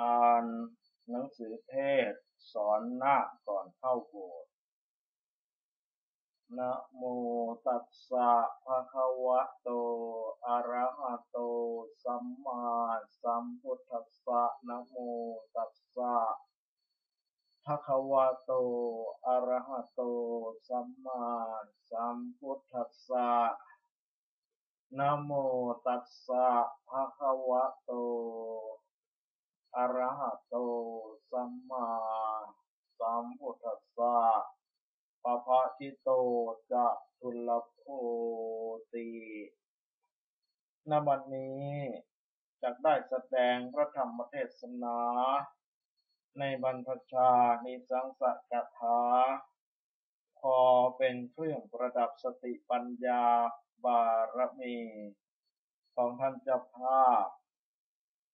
อ่านหนังสือเทศ สอนนาคก่อนเข้าโบสถ์นะโมตัสสะภะคะวะโต อะระหะโต สัมมาสัมพุทธัสสะนะโมตัสสะภะคะวะโต อะระหะโต สัมมาสัมพุทธัสสะนะโมตัสสะภะคะวะโต อระหะโตสัมมาสัมพุทธัสสะปะภะจิโตจะทุลโภติณบัดนี้จักได้แสดงพระธรรมเทศนา ในบรรพชานิสังสกถา พอเป็นเครื่องประดับสติปัญญาบารมี ของท่านเจ้าภาพ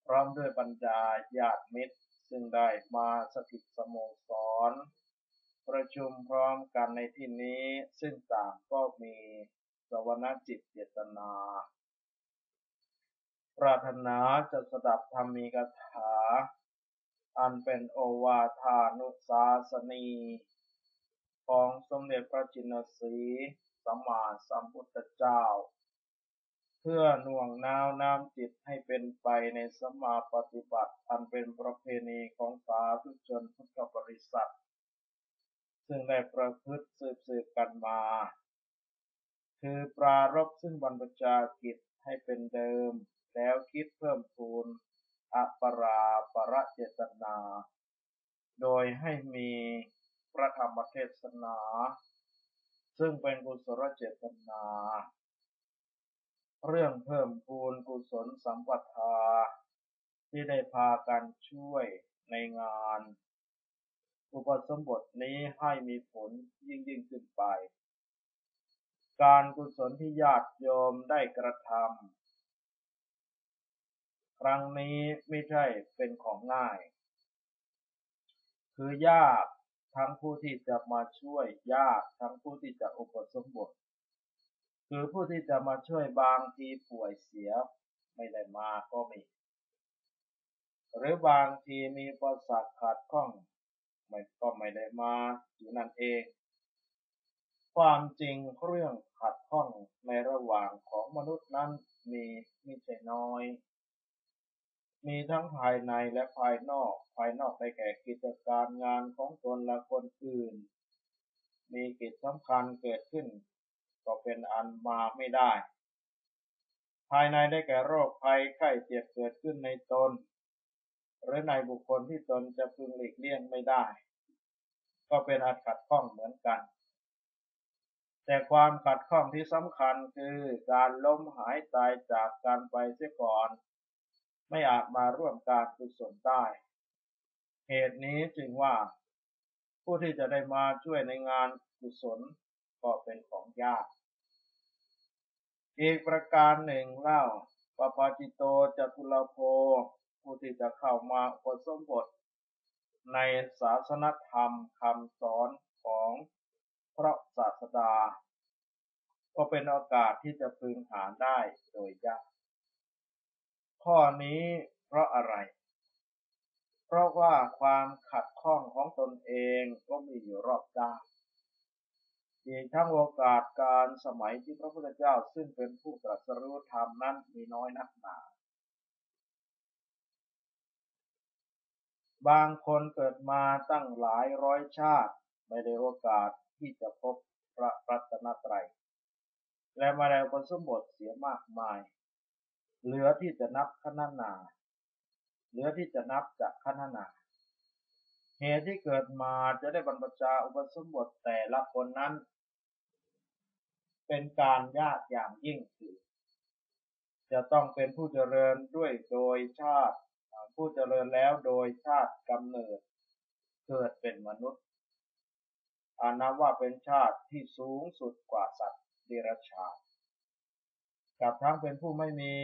พร้อมด้วยบรรดาญาติมิตร ซึ่งได้มาสถิตสโมสร ประชุมพร้อมกันในที่นี้ซึ่งต่างก็มีสวนจิตเจตนา ปรารถนาจะสดับธรรมีกถา อันเป็นโอวาทานุสาสนี ของสมเด็จพระจินสีสัมมาสัมพุทธเจ้า เพื่อหน่วงน้าวน้ำจิตให้เป็นไปในสมาปฏิบัติอันเป็นประเพณีของสาธุชนพุทธบริษัท ซึ่งได้ประพฤติสืบสืบกันมา คือปรารบซึ่งบรรพชากิจให้เป็นเดิม แล้วคิดเพิ่มพูนอปราประเจตนา โดยให้มีพระธรรมเทศนา ซึ่งเป็นกุศลเจตนา เรื่องเพิ่มพูนกุศลสัมปทา ที่ได้พากันช่วยในงาน อุปสมบทนี้ให้มีผลยิ่งยิ่งขึ้นไป การกุศลที่ญาติโยมได้กระทำครั้งนี้ไม่ใช่เป็นของง่าย คือยากทั้งผู้ที่จะมาช่วยยากทั้งผู้ที่จะอุปสมบท คือผู้ที่จะมาช่วยบางทีป่วยเสียไม่ได้มาก็มี หรือบางทีมีประสาทขาดข้องไม่ก็ไม่ได้มาอยู่นั่นเอง ความจริงเรื่องขัดข้องในระหว่างของมนุษย์นั้นมีม่ใช่น้อย มีทั้งภายในและภายนอก ภายนอกได้แก่กิจการงานของตนและคนอื่น มีกิจสำคัญเกิดขึ้น ก็เป็นอันมาไม่ได้ ภายในได้แก่โรคภัยไข้เจ็บเกิดขึ้นในตน หรือในบุคคลที่ตนจะพึงหลีกเลี่ยงไม่ได้ ก็เป็นอันขัดข้องเหมือนกัน แต่ความขัดข้องที่สำคัญคือการล้มหายตายจากการไปเสียก่อน ไม่อาจมาร่วมการกุศลได้ เหตุนี้จึงว่าผู้ที่จะได้มาช่วยในงานกุศลก็เป็นของยาก อีกประการหนึ่งเล่าปปาจิโตจตุลโภผู้ที่จะเข้ามาอุปสมบท ในศาสนธรรมคำสอนของพระศาสดา ก็เป็นโอกาสที่จะพึงหาได้โดยยากข้อนี้เพราะอะไร เพราะว่าความขัดข้องของตนเองก็มีอยู่รอบด้าน อีกทั้งโอกาสการสมัยที่พระพุทธเจ้าซึ่งเป็นผู้ตรัสรู้ธรรมนั้นมีน้อยนักหนาบางคนเกิดมาตั้งหลายร้อยชาติ ไม่ได้โอกาสที่จะพบพระรัตนตรัย และมาแล้วผสมบทเสียมากมาย เหลือที่จะนับขนานา เหลือที่จะนับจากขนานา เหตุที่เกิดมาจะได้บรรพชาอุปสมบทแต่ละคนนั้น เป็นการยากอย่างยิ่งคือจะต้องเป็นผู้เจริญด้วยโดยชาติ ผู้เจริญแล้วโดยชาติกำเนิด เกิดเป็นมนุษย์อานับว่าเป็นชาติที่สูงสุดกว่าสัตว์เดรัจฉานกับทั้งเป็นผู้ไม่มี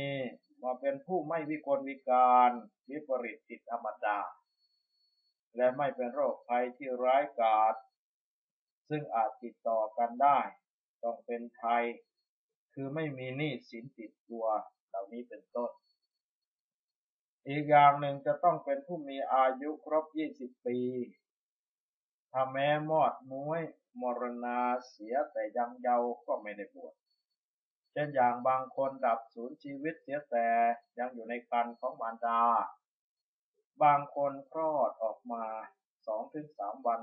มาเป็นผู้ไม่วิกลวิการวิปริตติดธรรมดา และไม่เป็นโรคภัยที่ร้ายกาจซึ่งอาจติดต่อกันได้ ต้องเป็นไทย คือไม่มีหนี้สินติดตัวเหล่านี้เป็นต้น อีกอย่างหนึ่งจะต้องเป็นผู้มีอายุครบ 20 ปีถ้าแม้มอดมุ้ยมรณาเสียแต่ยังเยาว์ก็ไม่ได้บวชเช่นอย่างบางคนดับสูญชีวิตเสียแต่ยังอยู่ในครรภ์ของมารดา บางคนคลอดออกมาสองถึงสามวัน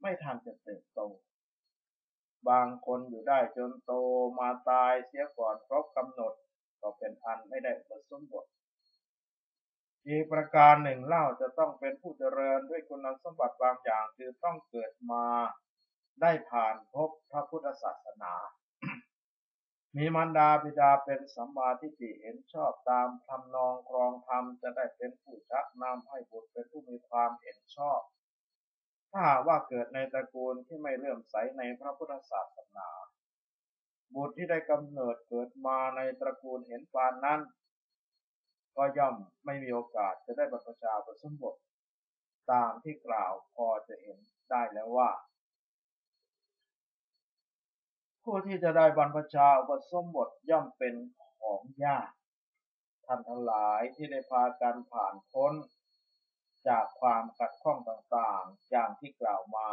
ไม่ทันจะเติบโต บางคนอยู่ได้จนโตมาตายเสียก่อนครบกำหนด ก็เป็นอันไม่ได้อุปสมบทอีกประการหนึ่งเล่าจะต้องเป็นผู้เจริญด้วยคุณสมบัติบางอย่างคือต้องเกิดมาได้ผ่านพบพระพุทธศาสนา มีมารดาบิดาเป็นสัมมาทิฏฐิเห็นชอบตามทำนองครองธรรมจะได้เป็นผู้ชักนำให้บุตรเป็นผู้มีความเห็นชอบ ถ้าว่าเกิดในตระกูลที่ไม่เลื่อมใสในพระพุทธศาสนา บุตรที่ได้กำเนิดเกิดมาในตระกูลเห็นปานนั้น ก็ย่อมไม่มีโอกาสจะได้บรรพชาอุปสมบทตามที่กล่าวพอจะเห็นได้แล้วว่า ผู้ที่จะได้บรรพชาอุปสมบทย่อมเป็นของยาก ท่านทั้งหลายที่ได้พากันผ่านพ้น จากความขัดข้องต่างๆ อย่างที่กล่าวมา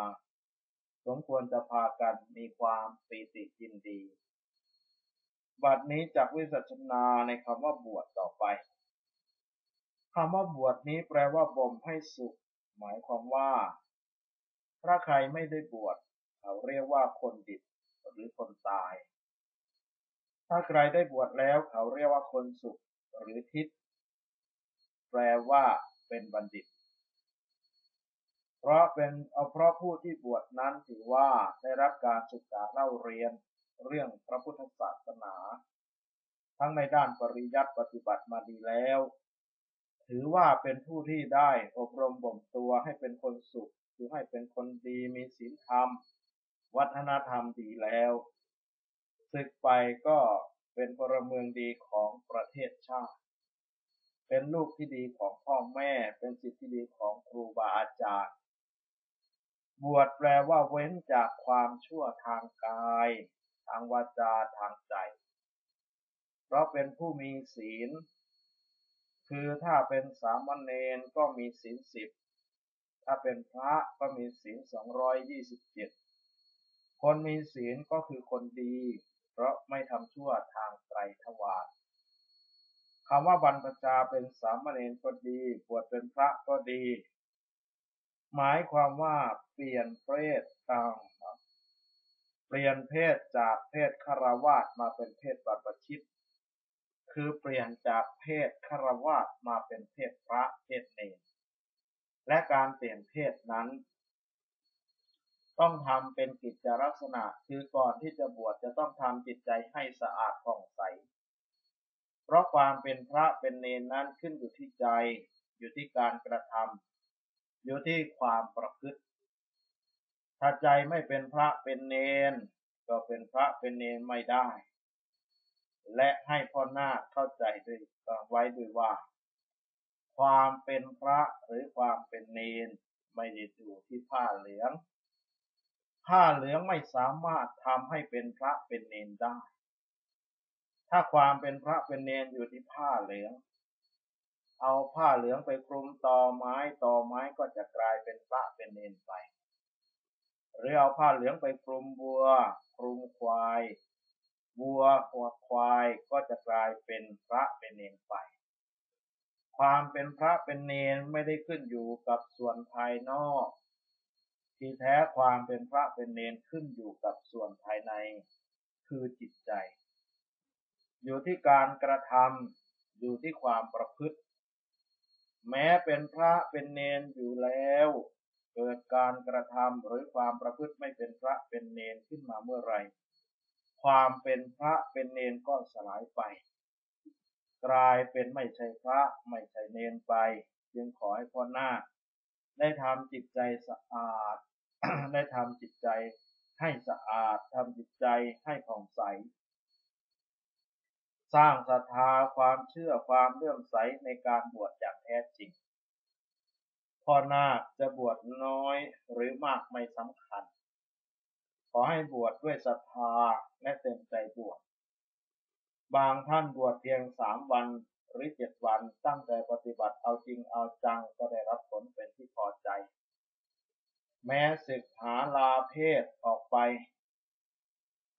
สมควรจะพากันมีความปีติยินดี บัดนี้จากวิสัชนาในคำว่าบวชต่อไปคำว่าบวชนี้แปลว่าบ่มให้สุข หมายความว่า ถ้าใครไม่ได้บวชเขาเรียกว่าคนดิบ หรือคนตาย ถ้าใครได้บวชแล้วเขาเรียกว่าคนสุขหรือทิศแปลว่าเป็นบัณฑิต เพราะเป็นเพราะผู้ที่บวชนั้นถือว่าได้รับการศึกษาเล่าเรียนเรื่องพระพุทธศาสนา ทั้งในด้านปริยัติปฏิบัติมาดีแล้ว ถือว่าเป็นผู้ที่ได้อบรมบ่มตัวให้เป็นคนสุข คือให้เป็นคนดีมีศีลธรรม วัฒนธรรมดีแล้วศึกไปก็เป็นพลเมืองดีของประเทศชาติ เป็นลูกที่ดีของพ่อแม่ เป็นสิทธิที่ดีของครูบาอาจารย์ บวชแปลว่าเว้นจากความชั่วทางกาย ทางวาจาทางใจ เพราะเป็นผู้มีศีล คือถ้าเป็นสามเณรก็มีศีลสิบ ถ้าเป็นพระก็มีศีลสองร้อยยี่สิบเจ็ด คนมีศีลก็คือคนดี เพราะไม่ทำชั่วทางไตรทวารคำว่าบรรพชาเป็นสามเณรก็ดีบวชเป็นพระก็ดี หมายความว่าเปลี่ยนเพศต่างเปลี่ยนเพศจากเพศคาวาสมาเป็นเพศบรรพชิต คือเปลี่ยนจากเพศคาวาสมาเป็นเพศพระเพศเนรและการเปลี่ยนเพศนั้น ต้องทำเป็นกิจลักษณะ คือก่อนที่จะบวชจะต้องทำจิตใจให้สะอาดผ่องใส เพราะความเป็นพระเป็นเนนนั้นขึ้นอยู่ที่ใจ อยู่ที่การกระทำอยู่ที่ความประพฤติ ถ้าใจไม่เป็นพระเป็นเนน ก็เป็นพระเป็นเนนไม่ได้ และให้พ่อหน้าเข้าใจด้วยไว้ด้วยว่า ความเป็นพระหรือความเป็นเนนไม่ได้อยู่ที่ผ้าเหลือง ผ้าเหลืองไม่สามารถทำให้เป็นพระเป็นเนนได้ ถ้าความเป็นพระเป็นเนนอยู่ที่ผ้าเหลือง เอาผ้าเหลืองไปคลุมตอไม้ตอไม้ก็จะกลายเป็นพระเป็นเนนไป หรือเอาผ้าเหลืองไปคลุมบัวคลุมควายวัวหัวควายก็จะกลายเป็นพระเป็นเนนไป ความเป็นพระเป็นเนนไม่ได้ขึ้นอยู่กับส่วนภายนอก ที่แท้ความเป็นพระเป็นเนนขึ้นอยู่กับส่วนภายในคือจิตใจ อยู่ที่การกระทำอยู่ที่ความประพฤติ แม้เป็นพระเป็นเนนอยู่แล้ว เกิดการกระทำหรือความประพฤติไม่เป็นพระเป็นเนนขึ้นมาเมื่อไรความเป็นพระเป็นเนนก็สลายไป กลายเป็นไม่ใช่พระไม่ใช่เนนไป จึงขอให้พ่อหน้า ได้ทำจิตใจสะอาด ได้ทำจิตใจให้สะอาดทำจิตใจให้ผ่องใส สร้างศรัทธาความเชื่อความเลื่อมใสในการบวชอย่างแท้จริงพ่อนาคจะบวชน้อยหรือมากไม่สำคัญ ขอให้บวชดด้วยศรัทธาและเต็มใจบวชบางท่านบวชเพียงสามวัน รือเจ็ดวันตั้งใจปฏิบัติเอาจริงเอาจังก็ได้รับผลเป็นที่พอใจ แม้ศึกหาลาเพศออกไป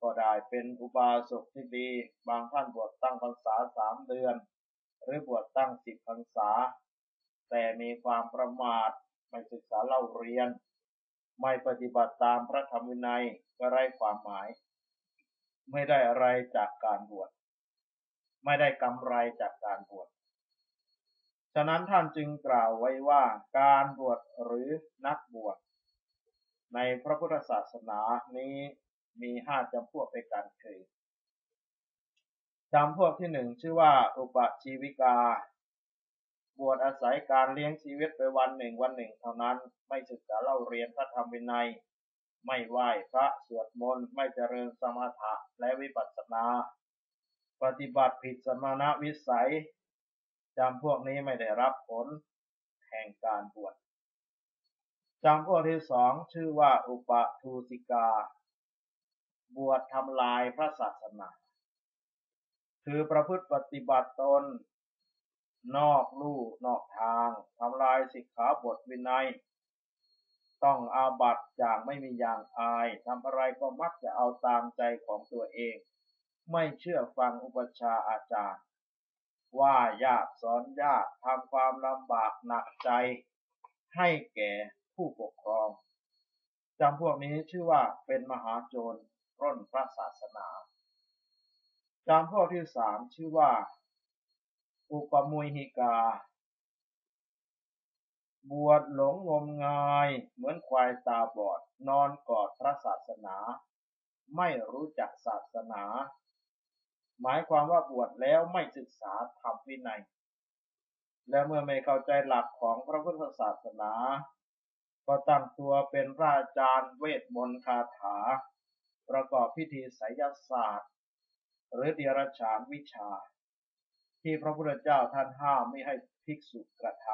ก็ได้เป็นอุบาสกที่ดี บางท่านบวชตั้งพรรษาสามเดือน หรือบวชตั้งสิบพรรษา แต่มีความประมาทไม่ศึกษาเล่าเรียน ไม่ปฏิบัติตามพระธรรมวินัยก็ไร้ความหมาย ไม่ได้อะไรจากการบวช ไม่ได้กำไรจากการบวช ฉะนั้นท่านจึงกล่าวไว้ว่าการบวชหรือนักบวช ในพระพุทธศาสนานี้มีห้าจำพวกในการคือจำพวกที่หนึ่งชื่อว่าอุปชีวิกา บวชอาศัยการเลี้ยงชีวิตไปวันหนึ่งวันหนึ่งเท่านั้น ไม่ศึกษาเล่าเรียนพระธรรมวินัย ไม่ไหว้พระสวดมนต์ ไม่เจริญสมถะและวิปัสสนา ปฏิบัติผิดสมณวิสัยจำพวกนี้ไม่ได้รับผลแห่งการบวชจำพวกที่สองชื่อว่าอุปทูสิกา บวชทำลายพระศาสนา คือประพฤติปฏิบัติตน นอกลู่นอกทางทำลายสิกขาบทวินัย ต้องอาบัตอย่างไม่มีอย่างอายทำอะไรก็มักจะเอาตามใจของตัวเอง ไม่เชื่อฟังอุปชาอาจารย์ ว่ายากสอนยากทำความลำบากหนักใจ ให้แก่ผู้ปกครองจำพวกนี้ชื่อว่าเป็นมหาโจรร่นพระศาสนาจำพวกที่สามชื่อว่า อุปมุยหิกา บวชหลงงมงายเหมือนควายตาบอด นอนกอดพระศาสนา ไม่รู้จักศาสนา หมายความว่าบวชแล้วไม่ศึกษาธรรมวินัย และเมื่อไม่เข้าใจหลักของพระพุทธศาสนา ก็ตั้งตัวเป็นพระอาจารย์เวทมนต์คาถา ประกอบพิธีไสยศาสตร์ หรือเดียรฉานวิชา ที่พระพุทธเจ้าท่านห้ามไม่ให้ภิกษุกระท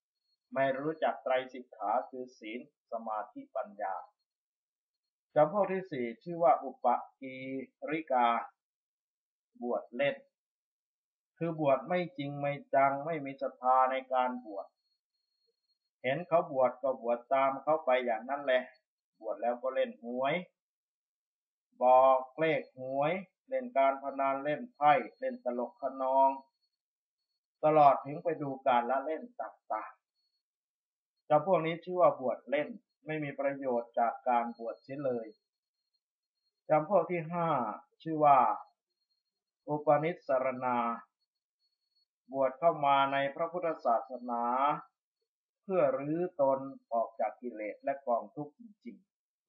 ำไม่รู้จักไตรสิกขาคือศีลสมาธิปัญญาจำพวกที่สี่ชื่อว่าอุปกีริกา บวชเล่น คือบวชไม่จริงไม่จังไม่มีศรัทธาในการบวช เห็นเขาบวชก็บวชตามเขาไปอย่างนั้นแหละ บวชแล้วก็เล่นหวย บอกเลขหวย เล่นการพนันเล่นไพ่เล่นตลกขนอง ตลอดถึงไปดูการละเล่นต่างๆเจ้าพวกนี้ชื่อว่าบวชเล่นไม่มีประโยชน์จากการบวชเสียเลยจำพวกที่ห้าชื่อว่า อุปนิสรณา บวชเข้ามาในพระพุทธศาสนา เพื่อรื้อตนออกจากกิเลสและกองทุกข์จริง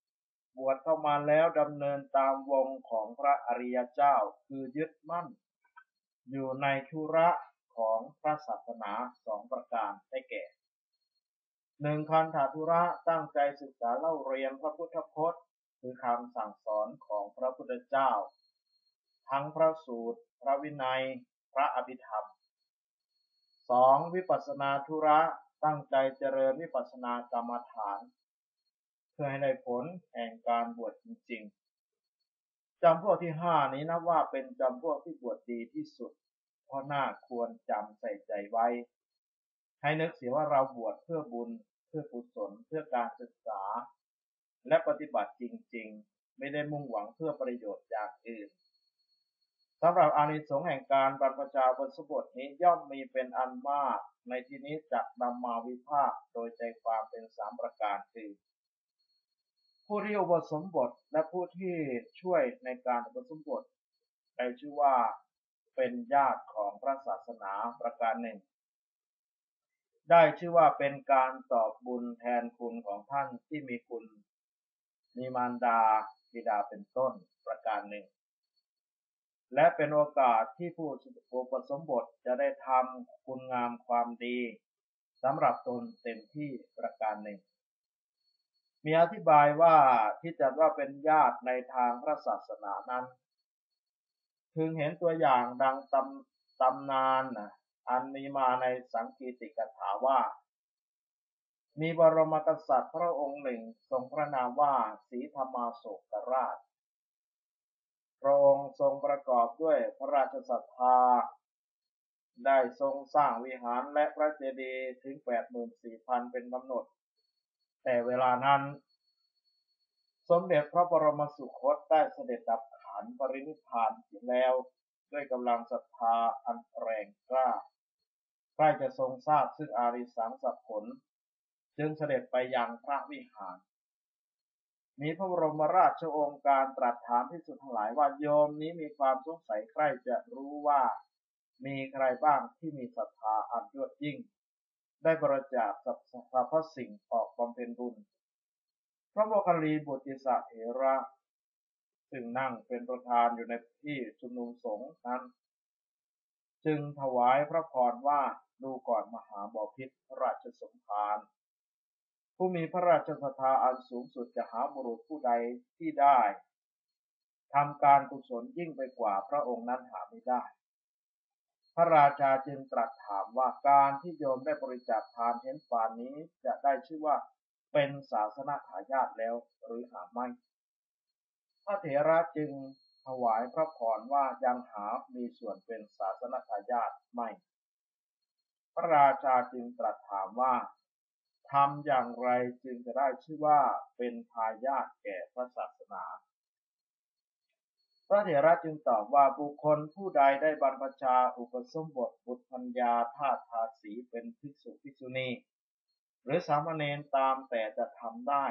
ๆ บวชเข้ามาแล้วดำเนินตามวงของพระอริยเจ้าคือยึดมั่น อยู่ในธุระของพระศาสนาสองประการได้แก่หนึ่งคันธาธุระตั้งใจศึกษาเล่าเรียนพระพุทธพจน์ คือคำสั่งสอนของพระพุทธเจ้า ทั้งพระสูตร พระวินัย พระอภิธรรมสองวิปัสนาธุระตั้งใจเจริญวิปัสนากรรมฐาน เพื่อให้ได้ผลแห่งการบวชจริง ๆจำพวกที่ห้านี้นะว่าเป็นจำพวกที่บวชดีที่สุด เพราะน่าควรจำใส่ใจไว้ ให้นึกเสียว่าเราบวชเพื่อบุญ เพื่อกุศลเพื่อการศึกษา และปฏิบัติจริง ๆ ไม่ได้มุ่งหวังเพื่อประโยชน์อย่างอื่น สำหรับอานิสงส์แห่งการบรรพชาบนสบทนี้ย่อมมีเป็นอันมาก ในที่นี้จะนำมาวิพากษ์โดยใจความเป็นสามประการคือ ผู้ที่อุปสมบทและผู้ที่ช่วยในการอุปสมบทได้ชื่อว่าเป็นญาติของพระศาสนาประการหนึ่ง ได้ชื่อว่าเป็นการตอบบุญแทนคุณของท่านที่มีคุณ มีมารดาบิดาเป็นต้นประการหนึ่ง และเป็นโอกาสที่ผู้อุปสมบทจะได้ทำคุณงามความดีสำหรับตนเต็มที่ประการหนึ่ง มีอธิบายว่าที่จัดว่าเป็นญาติในทางพระศาสนานั้น พึงเห็นตัวอย่างดังตำตำนานอันมีมาในสังกีติกถาว่า มีบรมกษัตริย์พระองค์หนึ่งทรงพระนามว่าสีธรรมาโศกราช พระองค์ทรงประกอบด้วยพระราชศรัทธา ได้ทรงสร้างวิหารและพระเจดีย์ถึงแปดหมื่นสี่พันเป็นกำหนด แต่เวลานั้น สมเด็จพระบรมสุคตได้เสด็จดับขันปรินิพพานเสียแล้ว ด้วยกำลังศรัทธาอันแรงกล้าใกล้จะทรงทราบซึ่งอาริสังสัพผล จึงเสด็จไปยังพระวิหาร มีพระบรมราชโองการตรัสถามพิสุดทั้งหลายว่าโยมนี้มีความสงสัยใครจะรู้ว่า มีใครบ้างที่มีศรัทธาอันยอดยิ่ง ได้บริจาคสรรพสิ่งออกบำเพ็ญบุญ พระโมคคัลลีบุตริสะเถระซึ่งนั่งเป็นประธานอยู่ในที่ชุมนุมสงฆ์นั้น จึงถวายพระพรว่าดูก่อนมหาบอพิษพรราชสมภาร ผู้มีพระราชศรัทธาอันสูงสุดจะหาบุรุษผู้ใดที่ได้ทำการกุศลยิ่งไปกว่าพระองค์นั้นหาไม่ได้ พระราชาจึงตรัสถามว่าการที่โยมได้บริจาคทานเห็นปานนี้จะได้ชื่อว่าเป็นศาสนาทายาทแล้วหรือหาไม่ พระเถระจึงถวายพระพรว่ายังหามีส่วนเป็นศาสนาทายาทไม่ พระราชาจึงตรัสถามว่า ทำอย่างไรจึงจะได้ชื่อว่าเป็นทายาทแก่พระศาสนา พระเถระจึงตอบว่าบุคคลผู้ใดได้บรรพชาอุปสมบทบุตรพัญญาทาทาสีเป็นภิกษุภิกษุณี หรือสามเณรตามแต่จะทำได้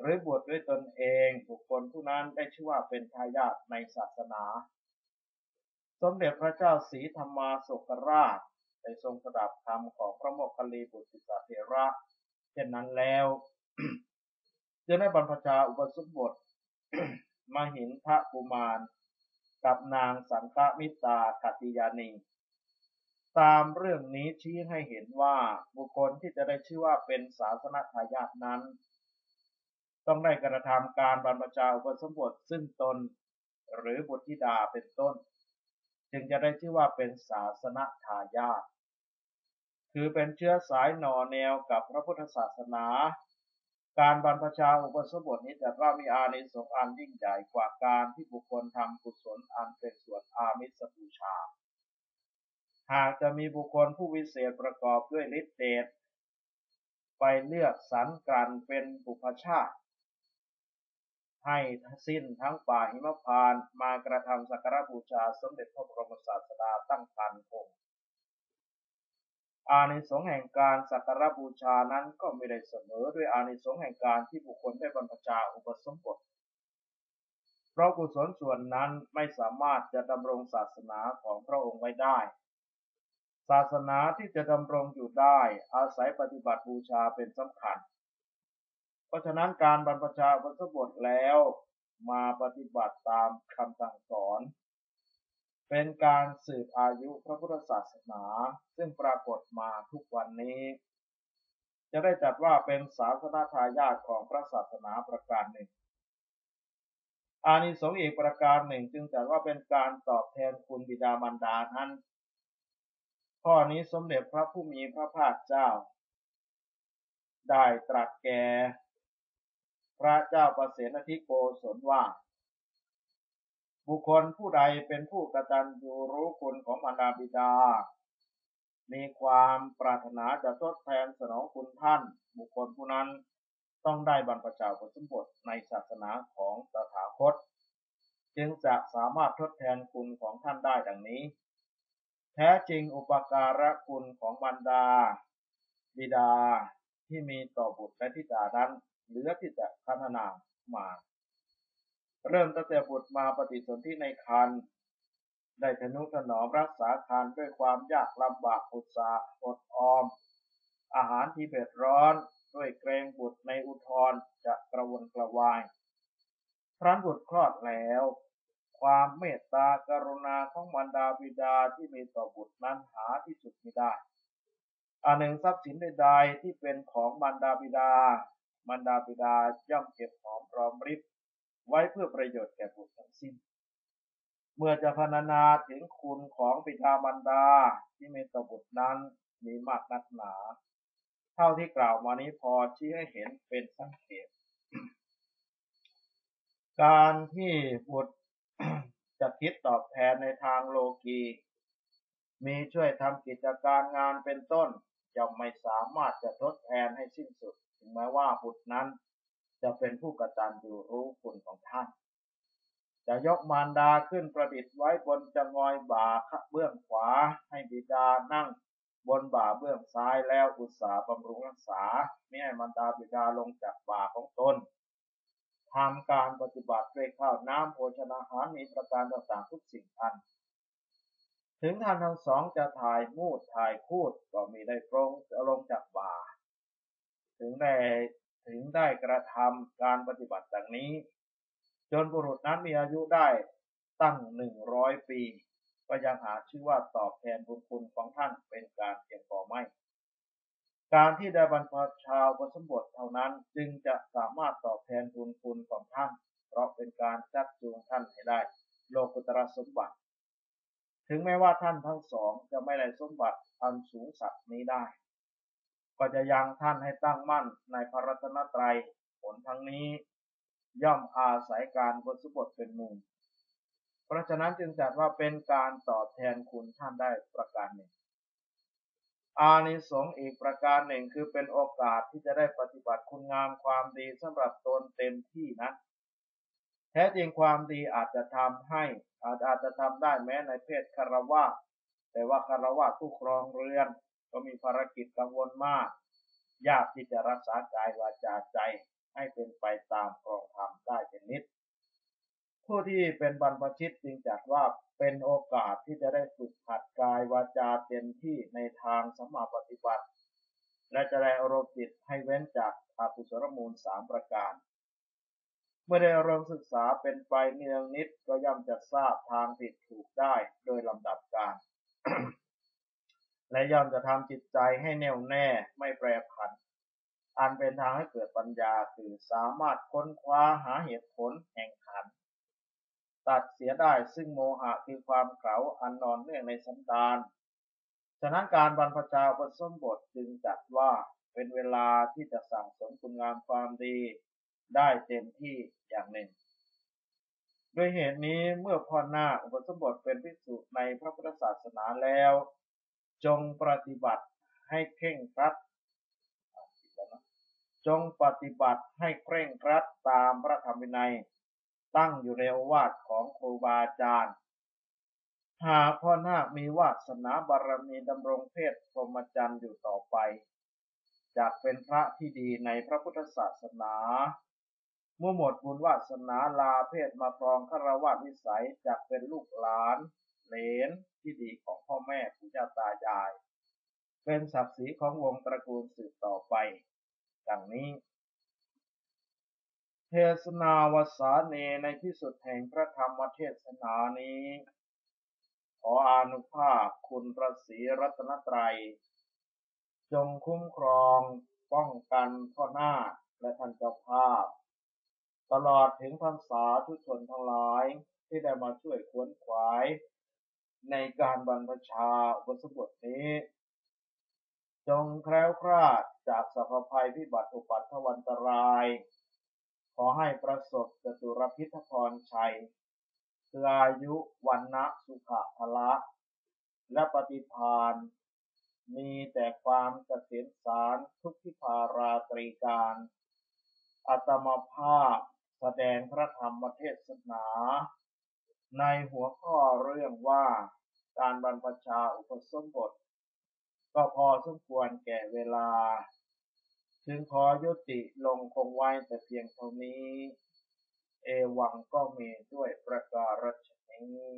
หรือบวชดด้วยตนเองบุคคลผู้นั้นได้ชื่อว่าเป็นทายาทในศาสนา สมเด็จพระเจ้าสีธรรมาสกราช ได้ทรงสดับธรรมของพระโมคคัลลีบุตรสาเถระ เช่นนั้นแล้วจึงได้บรรพชาอุปสมบทมาหินทะกุมาร กับนางสังฆมิตากัติยานี ตามเรื่องนี้ชี้ให้เห็นว่าบุคคลที่จะได้ชื่อว่าเป็นศาสนาทายาทนั้น ต้องได้กระทำการบรรพชาอุปสมบทซึ่งตน หรือบุตรธิดาเป็นต้น จึงจะได้ชื่อว่าเป็นศาสนาทายาทคือเป็นเชื้อสายหน่อแนวกับพระพุทธศาสนา การบรรพชาอุปสมบทนี้แต่ว่ามีอานิสงส์อันยิ่งใหญ่กว่าการที่บุคคลทำกุศลอันเป็นส่วนอามิสบูชา หากจะมีบุคคลผู้วิเศษประกอบด้วยฤทธิเดชไปเลือกสรรกันเป็นบุพชาติ ให้ทั้งสิ้นทั้งป่าหิมพานมากระทำสักการบูชาสมเด็จพระบรมศาสดาตั้งพันองค์อานิสงส์แห่งการสักการบูชานั้นก็ไม่ได้เสมอด้วยอานิสงส์แห่งการที่บุคคลได้บรรพชาอุปสมบท เพราะกุศลส่วนนั้นไม่สามารถจะดำรงศาสนาของพระองค์ไว้ได้ ศาสนาที่จะดำรงอยู่ได้อาศัยปฏิบัติบูชาเป็นสำคัญ เพราะฉะนั้นการบรรพชาอุปสมบทแล้วมาปฏิบัติตามคำสั่งสอน เป็นการสืบอายุพระพุทธศาสนา ซึ่งปรากฏมาทุกวันนี้ จะได้จัดว่าเป็นศาสนาทายาทของพระศาสนาประการหนึ่ง อานิสงส์อีกประการหนึ่งจึงจัดว่าเป็นการตอบแทนคุณบิดามารดานั้นข้อนี้สมเด็จพระผู้มีพระภาคเจ้า ได้ตรัสแก่ พระเจ้าประเสนทิโกศลว่า บุคคลผู้ใดเป็นผู้กตัญญูรู้คุณของมารดาบิดา มีความปรารถนาจะทดแทนสนองคุณท่าน บุคคลผู้นั้นต้องได้บรรพชาผลสมบทในศาสนาของตถาคต จึงจะสามารถทดแทนคุณของท่านได้ดังนี้ แท้จริงอุปการะคุณของบรรดา บิดาที่มีต่อบุตรและทิดานั้น เหลือที่จะพัฒนามา เริ่มตั้งแต่บุตรมาปฏิสนธิในคันได้ทนุถนอมรักษาคันด้วยความยากลำบากอุตสาห์อดออม อาหารที่เบ็ดร้อนด้วยเกรงบุตรในอุทธรจะกระวนกระวายครั้นบุตรคลอดแล้ว ความเมตตากรุณาของมารดาบิดาที่มีต่อบุตรนั้นหาที่สุดไม่ได้อันหนึ่งทรัพย์สินใดๆที่เป็นของมารดาบิดา มารดาบิดาย่อมเก็บหอมรอมริบไว้เพื่อประโยชน์แก่บุตรทั้งสิ้น เมื่อจะพรรณนาถึงคุณของปิดาบรรดาที่มีต่อบุตรนั้นมีมากนักหนา เท่าที่กล่าวมานี้พอชี้ให้เห็นเป็นสังเกต การที่บุตรจะคิดตอบแทนในทางโลกีมีช่วยทำกิจการงานเป็นต้นย่อมไม่สามารถจะทดแทนให้สิ้นสุด ถึงแม้ว่าบุตรนั้นจะเป็นผู้กระตัญญูรู้คุณของท่าน จะยกมารดาขึ้นประดิษฐ์ไว้บนจะงอยบ่าเบื้องขวาให้บิดานั่งบนบ่าเบื้องซ้ายแล้วอุตสาบำรุงรักษาไม่ให้มารดาบิดาลงจากบ่าของตนทำการปฏิบัติด้วยข้าวน้ำโภชนาหารมีประการต่างๆทุกสิ่งอัน ถึงท่านทั้งสองจะถ่ายมูดถ่ายคูดก็มีได้ตรงจะลงจากบ่า ถึงได้ถึงได้กระทำการปฏิบัติดังนี้ จนบุรุษนั้นมีอายุได้ตั้งหนึ่งร้อยปี ก็ยังหาชื่อว่าตอบแทนบุญคุณของท่านเป็นการเพียงพอไม่ การที่ได้บรรพชาอุปสมบทเท่านั้นจึงจะสามารถตอบแทนบุญคุณของท่าน เพราะเป็นการจักจูงท่านให้ได้ โลกุตรสมบัติ ถึงแม้ว่าท่านทั้งสองจะไม่ได้สมบัติอันสูงสักนี้ได้ ก็จะยังท่านให้ตั้งมั่นในพระรัตนตรัย ผลทั้งนี้ย่อมอาศัยการบสบทเป็นมูล เพราะฉะนั้นจึงจัดว่าเป็นการตอบแทนคุณท่านได้ประการหนึ่ง อานิสงส์อีกประการหนึ่งคือเป็นโอกาสที่จะได้ปฏิบัติคุณงามความดีสำหรับตนเต็มที่นั้นแท้จริงความดีอาจจะทำให้อาจอาจจะทำได้แม้ในเพศคารวะแต่ว่าคารวะผู้ครองเรือน ก็มีภารกิจกังวลมาก ยากที่จะรักษากายวาจาใจให้เป็นไปตามครองธรรมได้เป็นนิด ผู้ที่เป็นบรรพชิตจึงจัดว่าเป็นโอกาสที่จะได้ฝึกหัดกายวาจาเต็มที่ในทางสมาปฏิบัติ และจะได้อารมณ์จิตให้เว้นจากอากุศลมูลสามประการ เมื่อได้อารมณ์ศึกษาเป็นไปเนืองนิดก็ย่อมจะทราบทางผิดถูกได้โดยลำดับการ และย่อมจะทำจิตใจให้แน่วแน่ไม่แปรผัน อันเป็นทางให้เกิดปัญญาคือสามารถค้นคว้าหาเหตุผลแห่งขัน ตัดเสียได้ซึ่งโมหะคือความเก่าอันนอนเนื่องในสันดานฉะนั้นการบรรพชาอุปสมบทจึงจัดว่าเป็นเวลาที่จะสั่งสมคุณงามความดีได้เต็มที่อย่างหนึ่งโดยเหตุนี้เมื่อพ่อหน้าอุปสมบทเป็นภิกษุในพระพุทธศาสนาแล้ว จงปฏิบัติให้เคร่งครัดจงปฏิบัติให้เคร่งครัดตามพระธรรมวินัย ตั้งอยู่ในโอวาทของครูบาอาจารย์ หากพ่อนาคมีวาสนาบารมีดำรงเพศพรหมจรรย์อยู่ต่อไปจากเป็นพระที่ดีในพระพุทธศาสนา เมื่อหมดบุญวาสนาลาเพศมาครองฆราวาสวิสัยจากเป็นลูกหลาน เลนที่ดีของพ่อแม่ปู่ย่าตายาย เป็นศักดิ์ศรีของวงตระกูลสืบต่อไป ดังนี้ เทศนาวสาเนในที่สุดแห่งพระธรรมเทศนานี้ ขออนุภาพคุณพระศรีรัตนตรัย จงคุ้มครอง ป้องกันพ่อหน้าและท่านเจ้าภาพ ตลอดถึงพรรษาทุกชนทั้งหลายที่ได้มาช่วยขวนขวาย ในการบรรพชาอุปสมบทนี้ จงแคล้วคลาดจากสัพภัยพิบัติอุปัตถวันตราย ขอให้ประสบจตุรพิธพรชัยคืออายุวันนะสุขภละ และปฏิพานมีแต่ความเกษมสารทุกทิพาราตรีการ อัตมภาพแสดงพระธรรมเทศนา ในหัวข้อเรื่องว่าการบรรพชาอุปสมบท ก็พอสมควรแก่เวลา ถึงขอยุติลงคงไว้แต่เพียงเท่านี้ เอวังก็มีด้วยประการฉนี้